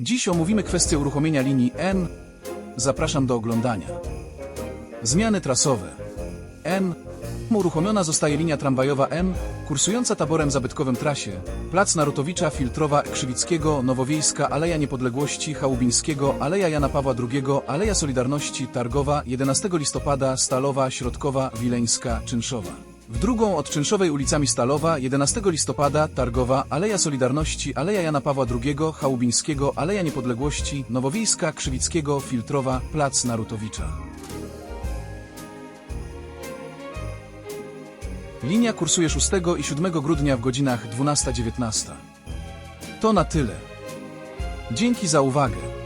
Dziś omówimy kwestię uruchomienia linii N. Zapraszam do oglądania. Zmiany trasowe. N. Uruchomiona zostaje linia tramwajowa N, kursująca taborem zabytkowym trasie. Plac Narutowicza, Filtrowa, Krzywickiego, Nowowiejska, Aleja Niepodległości, Chałubińskiego, Aleja Jana Pawła II, Aleja Solidarności, Targowa, 11 listopada, Stalowa, Środkowa, Wileńska, Czynszowa. W drugą od Czynszowej ulicami Stalowa, 11 listopada, Targowa, Aleja Solidarności, Aleja Jana Pawła II, Chałubińskiego, Aleja Niepodległości, Nowowiejska, Krzywickiego, Filtrowa, Plac Narutowicza. Linia kursuje 6 i 7 grudnia w godzinach 12-19. To na tyle. Dzięki za uwagę.